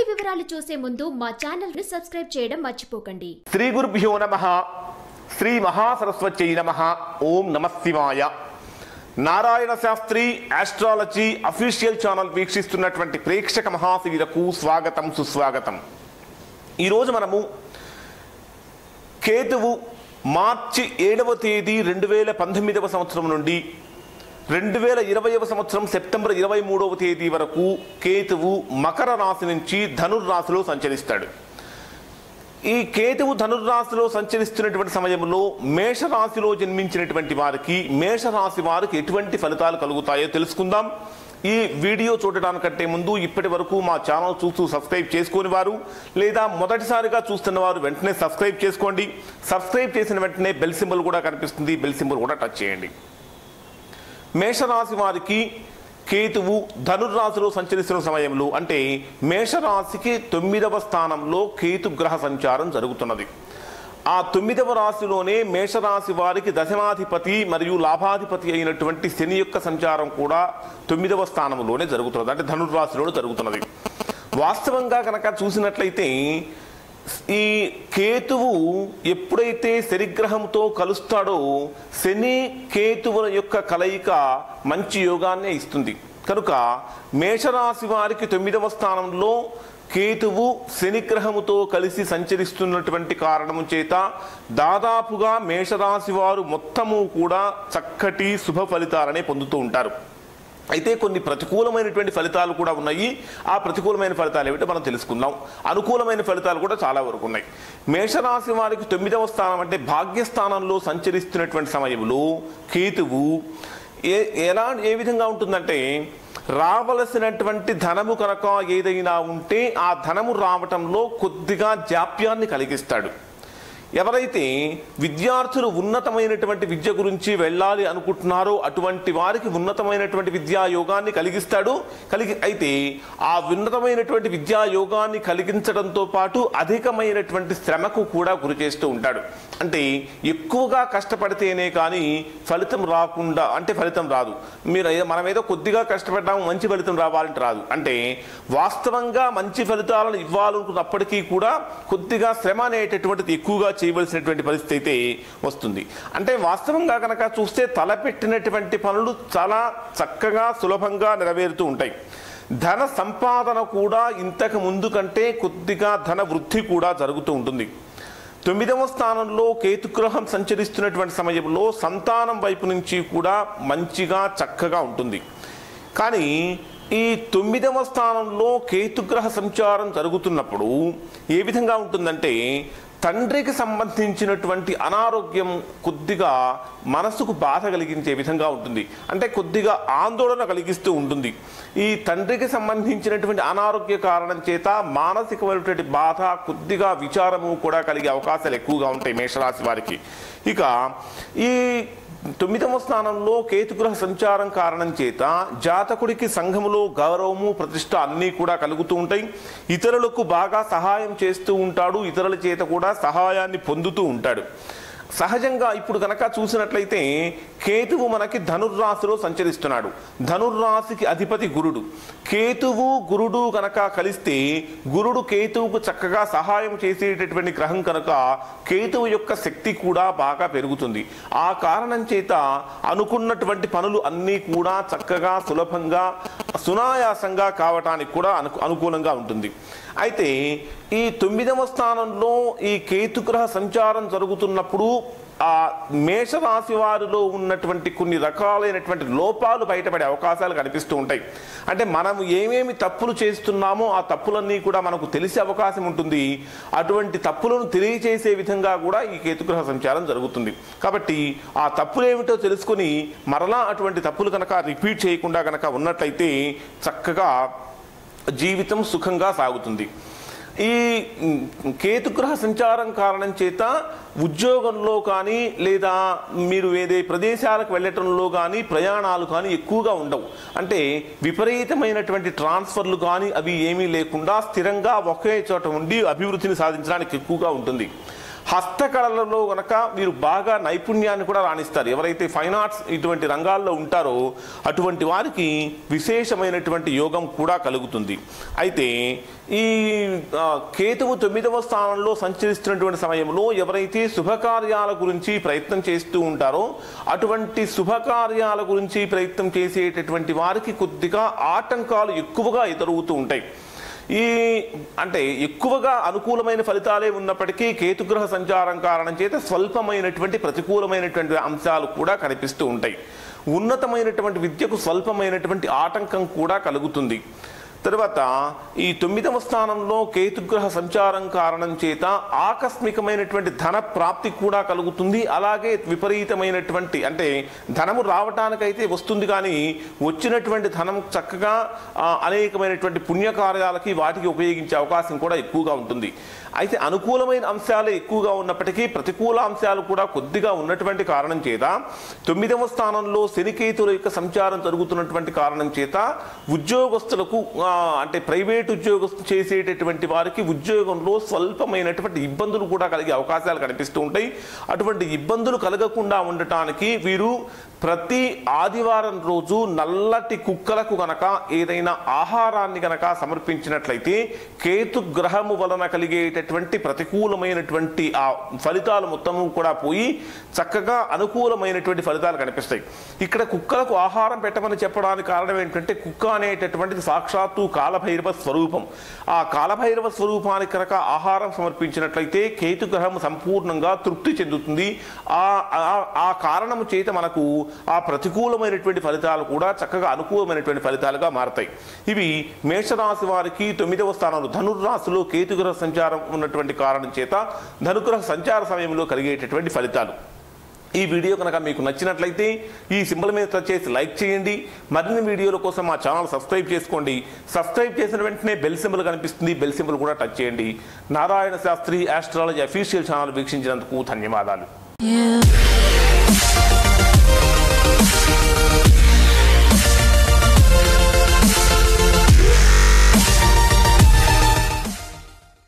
పూర్తి వివరాలు చూసే ముందు మా ఛానల్ని సబ్స్క్రైబ్ చేయడం మర్చిపోకండి. శ్రీ గురుభ్యో నమ. శ్రీ మహాసరస్వత్యై నమ. ఓం నమ శివాయ. Narayana Shastri astrology official channel వీక్షిస్తున్నటువంటి ప్రేక్షక మహాశివులకు స్వాగతం సుస్వాగతం. ఈరోజు మనము కేతువు మార్చి ఏడవ తేదీ రెండు వేల పంతొమ్మిదవ సంవత్సరం నుండి రెండు వేల ఇరవైవ సంవత్సరం సెప్టెంబర్ ఇరవై మూడవ తేదీ వరకు కేతువు మకర రాశి నుంచి ధనుర్రాశిలో సంచరిస్తాడు. ఈ కేతువు ధనుర్రాశిలో సంచరిస్తున్నటువంటి సమయంలో మేషరాశిలో జన్మించినటువంటి వారికి మేషరాశి వారికి ఎటువంటి ఫలితాలు కలుగుతాయో తెలుసుకుందాం. ఈ వీడియో చూడడానికంటే ముందు ఇప్పటి వరకు మా ఛానల్ చూస్తూ సబ్స్క్రైబ్ చేసుకుని వారు లేదా మొదటిసారిగా చూస్తున్న వారు వెంటనే సబ్స్క్రైబ్ చేసుకోండి. సబ్స్క్రైబ్ చేసిన వెంటనే బెల్ సింబల్ కూడా కనిపిస్తుంది. బెల్ సింబల్ కూడా టచ్ చేయండి. మేషరాశి వారికి కేతువు ధనుర్రాశిలో సంచరిస్తున్న సమయంలో అంటే మేషరాశికి తొమ్మిదవ స్థానంలో కేతు గ్రహ సంచారం జరుగుతున్నది. ఆ తొమ్మిదవ రాశిలోనే మేషరాశి వారికి దశమాధిపతి మరియు లాభాధిపతి అయినటువంటి శని యొక్క సంచారం కూడా తొమ్మిదవ స్థానంలోనే జరుగుతున్నది. అంటే ధనుర్రాశిలో జరుగుతున్నది. వాస్తవంగా కనుక చూసినట్లయితే ఈ కేతువు ఎప్పుడైతే శనిగ్రహంతో కలుస్తాడో శని కేతువుల యొక్క కలయిక మంచి యోగాన్నే ఇస్తుంది. కనుక మేషరాశి వారికి తొమ్మిదవ స్థానంలో కేతువు శనిగ్రహముతో కలిసి సంచరిస్తున్నటువంటి కారణము చేత దాదాపుగా మేషరాశి వారు మొత్తము కూడా చక్కటి శుభ ఫలితాలనే పొందుతూ ఉంటారు. అయితే కొన్ని ప్రతికూలమైనటువంటి ఫలితాలు కూడా ఉన్నాయి. ఆ ప్రతికూలమైన ఫలితాలు ఏమిటో మనం తెలుసుకుందాం. అనుకూలమైన ఫలితాలు కూడా చాలా వరకు ఉన్నాయి. మేషరాశి వారికి తొమ్మిదవ స్థానం అంటే భాగ్యస్థానంలో సంచరిస్తున్నటువంటి సమయంలో కేతువు ఏ ఎలా ఏ విధంగా ఉంటుందంటే రావలసినటువంటి ధనము కనుక ఏదైనా ఉంటే ఆ ధనము రావటంలో కొద్దిగా జాప్యాన్ని కలిగిస్తాడు. ఎవరైతే విద్యార్థులు ఉన్నతమైనటువంటి విద్య గురించి వెళ్ళాలి అనుకుంటున్నారో అటువంటి వారికి ఉన్నతమైనటువంటి విద్యా యోగాన్ని కలిగిస్తాడు. కలిగి అయితే ఆ ఉన్నతమైనటువంటి విద్యా యోగాన్ని కలిగించడంతో పాటు అధికమైనటువంటి శ్రమకు కూడా గురి చేస్తూ ఉంటాడు. అంటే ఎక్కువగా కష్టపడితేనే కానీ ఫలితం రాకుండా అంటే ఫలితం రాదు. మీరు మనం ఏదో కొద్దిగా కష్టపడ్డాము మంచి ఫలితం రావాలంటే రాదు. అంటే వాస్తవంగా మంచి ఫలితాలను ఇవ్వాలనుకున్నప్పటికీ కూడా కొద్దిగా శ్రమ అనేటటువంటిది ఎక్కువగా చేయవలసినటువంటి పరిస్థితి అయితే వస్తుంది. అంటే వాస్తవంగా కనుక చూస్తే తలపెట్టినటువంటి పనులు చాలా చక్కగా సులభంగా నెరవేరుతూ ఉంటాయి. ధన సంపాదన కూడా ఇంతకు ముందు కంటే కొద్దిగా ధన వృద్ధి కూడా జరుగుతూ ఉంటుంది. తొమ్మిదవ స్థానంలో కేతుగ్రహం సంచరిస్తున్నటువంటి సమయంలో సంతానం వైపు నుంచి కూడా మంచిగా చక్కగా ఉంటుంది. కానీ ఈ తొమ్మిదవ స్థానంలో కేతుగ్రహ సంచారం జరుగుతున్నప్పుడు ఏ విధంగా ఉంటుందంటే తండ్రికి సంబంధించినటువంటి అనారోగ్యం కొద్దిగా మనసుకు బాధ కలిగించే విధంగా ఉంటుంది. అంటే కొద్దిగా ఆందోళన కలిగిస్తూ ఉంటుంది. ఈ తండ్రికి సంబంధించినటువంటి అనారోగ్య కారణం చేత మానసికమైనటువంటి బాధ కొద్దిగా విచారము కూడా కలిగే అవకాశాలు ఎక్కువగా ఉంటాయి మేషరాశి వారికి. ఇక ఈ తొమ్మిదవ స్థానంలో కేతుగ్రహ సంచారం కారణం చేత జాతకుడికి సంఘములో గౌరవము ప్రతిష్ట అన్నీ కూడా కలుగుతూ ఉంటాయి. ఇతరులకు బాగా సహాయం చేస్తూ ఉంటాడు. ఇతరుల చేత కూడా సహాయాన్ని పొందుతూ ఉంటాడు. సహజంగా ఇప్పుడు కనుక చూసినట్లయితే కేతువు మనకి ధనుర్రాశిలో సంచరిస్తున్నాడు. ధనుర్రాశికి అధిపతి గురుడు. కేతువు గురుడు కనుక కలిస్తే గురుడు కేతువుకు చక్కగా సహాయం చేసేటటువంటి గ్రహం కనుక కేతువు యొక్క శక్తి కూడా బాగా పెరుగుతుంది. ఆ కారణం చేత అనుకున్నటువంటి పనులు అన్నీ కూడా చక్కగా సులభంగా సునాయాసంగా కావటానికి కూడా అను అనుకూలంగా ఉంటుంది. అయితే ఈ తొమ్మిదవ స్థానంలో ఈ కేతుగ్రహ సంచారం జరుగుతున్నప్పుడు ఆ మేషరాశి వారిలో ఉన్నటువంటి కొన్ని రకాలైనటువంటి లోపాలు బయటపడే అవకాశాలు కనిపిస్తూ ఉంటాయి. అంటే మనం ఏమేమి తప్పులు చేస్తున్నామో ఆ తప్పులన్నీ కూడా మనకు తెలిసే అవకాశం ఉంటుంది. అటువంటి తప్పులను తెలియచేసే విధంగా కూడా ఈ కేతుగ్రహ సంచారం జరుగుతుంది. కాబట్టి ఆ తప్పులు ఏమిటో తెలుసుకుని మరలా అటువంటి తప్పులు కనుక రిపీట్ చేయకుండా కనుక ఉన్నట్లయితే చక్కగా జీవితం సుఖంగా సాగుతుంది. ఈ కేతుగ్రహ సంచారం కారణం చేత ఉద్యోగంలో కానీ లేదా మీరు ఏదే ప్రదేశాలకు వెళ్ళటంలో కానీ ప్రయాణాలు కానీ ఎక్కువగా ఉండవు. అంటే విపరీతమైనటువంటి ట్రాన్స్ఫర్లు కానీ అవి ఏమీ లేకుండా స్థిరంగా ఒకే చోట ఉండి అభివృద్ధిని సాధించడానికి ఎక్కువగా ఉంటుంది. హస్తకళలలో కనుక మీరు బాగా నైపుణ్యాన్ని కూడా రాణిస్తారు. ఎవరైతే ఫైన్ ఆర్ట్స్ ఇటువంటి రంగాల్లో ఉంటారో అటువంటి వారికి విశేషమైనటువంటి యోగం కూడా కలుగుతుంది. అయితే ఈ కేతువు తొమ్మిదవ స్థానంలో సంచరిస్తున్నటువంటి సమయంలో ఎవరైతే శుభకార్యాల గురించి ప్రయత్నం చేస్తూ ఉంటారో అటువంటి శుభకార్యాల గురించి ప్రయత్నం చేసేటటువంటి వారికి కొద్దిగా ఆటంకాలు ఎక్కువగా ఎదురవుతూ ఉంటాయి. ఈ అంటే ఎక్కువగా అనుకూలమైన ఫలితాలే ఉన్నప్పటికీ కేతుగ్రహ సంచారం కారణం చేత స్వల్పమైనటువంటి ప్రతికూలమైనటువంటి అంశాలు కూడా కనిపిస్తూ ఉంటాయి. ఉన్నతమైనటువంటి విద్యకు స్వల్పమైనటువంటి ఆటంకం కూడా కలుగుతుంది. తర్వాత ఈ తొమ్మిదవ స్థానంలో కేతుగ్రహ సంచారం కారణం చేత ఆకస్మికమైనటువంటి ధన ప్రాప్తి కూడా కలుగుతుంది. అలాగే విపరీతమైనటువంటి అంటే ధనము రావటానికైతే వస్తుంది కానీ వచ్చినటువంటి ధనం చక్కగా అనేకమైనటువంటి పుణ్యకార్యాలకి వాటికి ఉపయోగించే అవకాశం కూడా ఎక్కువగా ఉంటుంది. అయితే అనుకూలమైన అంశాలే ఎక్కువగా ఉన్నప్పటికీ ప్రతికూల అంశాలు కూడా కొద్దిగా ఉన్నటువంటి కారణం చేత తొమ్మిదవ స్థానంలో శనికేతుల యొక్క సంచారం జరుగుతున్నటువంటి కారణం చేత ఉద్యోగస్తులకు అంటే ప్రైవేట్ ఉద్యోగస్తు చేసేటటువంటి వారికి ఉద్యోగంలో స్వల్పమైనటువంటి ఇబ్బందులు కూడా కలిగే అవకాశాలు కనిపిస్తూ ఉంటాయి. అటువంటి ఇబ్బందులు కలగకుండా ఉండటానికి వీరు ప్రతి ఆదివారం రోజు నల్లటి కుక్కలకు గనక ఏదైనా ఆహారాన్ని గనక సమర్పించినట్లయితే కేతు గ్రహము వలన కలిగేటటువంటి ప్రతికూలమైనటువంటి ఆ ఫలితాలు మొత్తము కూడా పోయి చక్కగా అనుకూలమైనటువంటి ఫలితాలు కనిపిస్తాయి. ఇక్కడ కుక్కలకు ఆహారం పెట్టమని చెప్పడానికి కారణం ఏంటంటే కుక్క అనేటటువంటిది సాక్షాత్తు కాలభైరవ స్వరూపం. ఆ కాలభైరవ స్వరూపానికి కనుక ఆహారం సమర్పించినట్లయితే కేతు గ్రహము సంపూర్ణంగా తృప్తి చెందుతుంది. ఆ- ఆ కారణము చేత మనకు ఆ ప్రతికూలమైనటువంటి ఫలితాలు కూడా చక్కగా అనుకూలమైనటువంటి ఫలితాలుగా మారతాయి. ఇవి మేషరాశి వారికి తొమ్మిదవ స్థానంలో ధనుర్రాశిలో కేతుగ్రహ సంచారం ఉన్నటువంటి కారణం చేత ధనుగ్రహ సంచార సమయంలో కలిగేటటువంటి ఫలితాలు. ఈ వీడియో కనుక మీకు నచ్చినట్లయితే ఈ సింబల్ మీద టచ్ చేసి లైక్ చేయండి. మరిన్ని వీడియోల కోసం మా ఛానల్ సబ్స్క్రైబ్ చేసుకోండి. సబ్స్క్రైబ్ చేసిన వెంటనే బెల్ సింబల్ కనిపిస్తుంది. బెల్ సింబల్ కూడా టచ్ చేయండి. Narayana Shastri astrology official channel వీక్షించినందుకు ధన్యవాదాలు.